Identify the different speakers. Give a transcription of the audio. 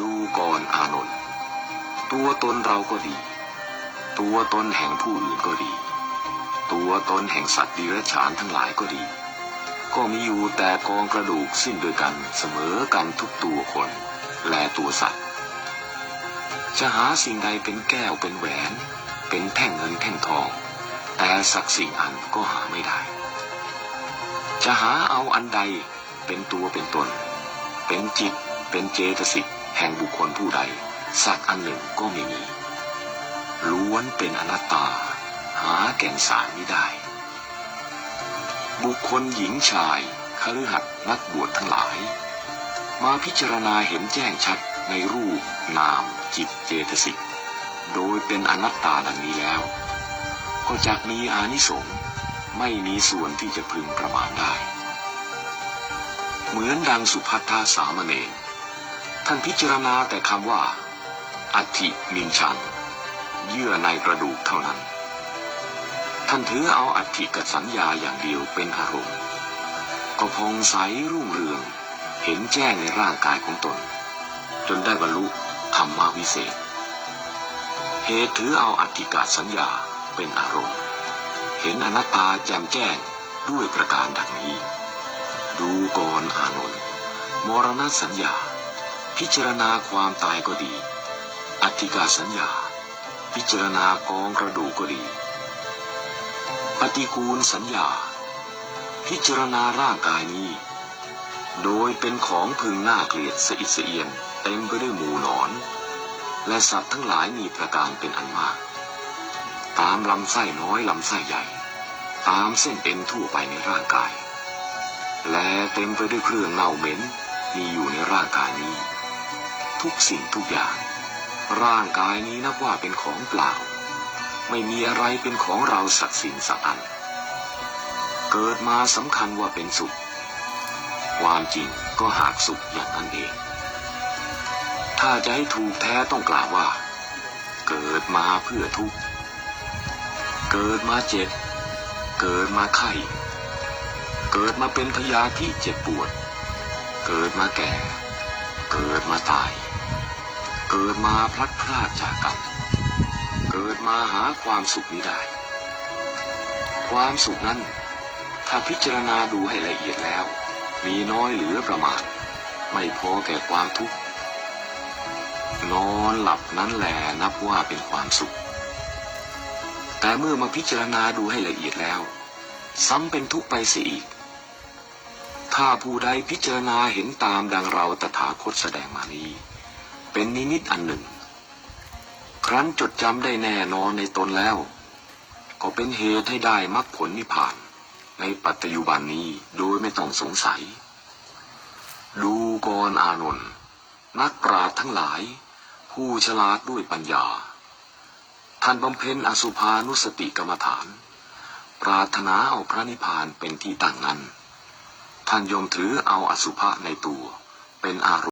Speaker 1: ดูก่อนอานนท์ตัวตนเราก็ดี ตัวตนแห่งผู้อื่นก็ดี ตัวตนแห่งสัตว์ดิเรกชันทั้งหลายก็ดี ก็มีอยู่แต่กองกระดูกสิ้นโดวยกันเสมอกันทุกตัวคน และตัวสัตว์ จะหาสิ่งใดเป็นแก้วเป็นแหวน เป็นแท่งเงินแท่งทอง แต่สักสิ่งอันก็หาไม่ได้ จะหาเอาอันใดเป็นตัวเป็นตน เป็นจิตเป็นเจตสิก แห่งบุคคลผู้ใด สักอันหนึ่งก็ไม่มี ล้วนเป็นอนัตตา หาแก่นสารไม่ได้ บุคคลหญิงชายคฤหัสถ์นักบวชทั้งหลาย มาพิจารณาเห็นแจ้งชัดในรูป นาม จิตเจตสิก โดยเป็นอนัตตาดังนี้แล้ว ก็จักมีอานิสงส์ไม่มีส่วนที่จะพึงประมาณได้ เหมือนดังสุภัททาสามเณร ท่านพิจารณาแต่คำว่า อัฐิมินชังเยื่อในกระดูกเท่านั้น ท่านถือเอาอัฐิกับสัญญาอย่างเดียวเป็นอารมณ์ ก็พองใสรุ่งเรือง เห็นแจ้งในร่างกายของตน จนได้บรรลุธรรมวิเศษ เหตุถือเอาอัฐิกาสัญญาเป็นอารมณ์ เห็นอนัตตาแจ่มแจ้งด้วยประการดังนี้ ดูก่อนอานนท์มรณสัญญา พิจารณาความตายก็ดีอัฐิกาสัญญา พิจารณากองกระดูกก็ดี ปฏิกูลสัญญา พิจารณาร่างกายนี้ โดยเป็นของพึงน่าเกลียดสะอิดสะเอียนเต็มไปด้วยหมูหนอน และสัตว์ทั้งหลายมีประการเป็นอันมาก ตามลำไส้น้อยลำไส้ใหญ่ ตามเส้นเอ็นทั่วไปในร่างกาย และเต็มไปด้วยเครื่องเน่าเหม็นมีอยู่ในร่างกายนี้ ทุกสิ่งทุกอย่าง ร่างกายนี้นับว่าเป็นของเปล่า ไม่มีอะไรเป็นของเราสักสิ่งสักอัน เกิดมาสำคัญว่าเป็นสุข ความจริงก็หากสุขอย่างนั้นเอง ถ้าจะให้ถูกแท้ต้องกล่าวว่า เกิดมาเพื่อทุกข์ เกิดมาเจ็บ เกิดมาไข้ เกิดมาเป็นพยาธิเจ็บปวด เกิดมาแก่ เกิดมาตาย เกิดมาพลัดพรากจากกัน เกิดมาหาความสุขนี้ได้ ความสุขนั้น ถ้าพิจารณาดูให้ละเอียดแล้ว มีน้อยเหลือประมาณ ไม่พอแก่ความทุกข์ นอนหลับนั้นแหละนับว่าเป็นความสุข แต่เมื่อมาพิจารณาดูให้ละเอียดแล้ว ซ้ำเป็นทุกข์ไปเสียอีก ถ้าผู้ใดพิจารณาเห็นตามดังเราตถาคตแสดงมานี้ เป็นนิมิตอันหนึ่ง ครั้นจดจำได้แน่นอนในตนแล้ว ก็เป็นเหตุให้ได้มรรคผลนิพพาน ในปัจจุบันนี้โดยไม่ต้องสงสัย ดูกรอานนท์นักปราชญ์ทั้งหลาย ผู้ฉลาดด้วยปัญญา ท่านบำเพ็ญอสุภานุสติกรรมฐาน ปรารถนาเอาพระนิพพานเป็นที่ตั้งนั้น ท่านยมถือเอาอสุภะในตัวเป็นอารมณ์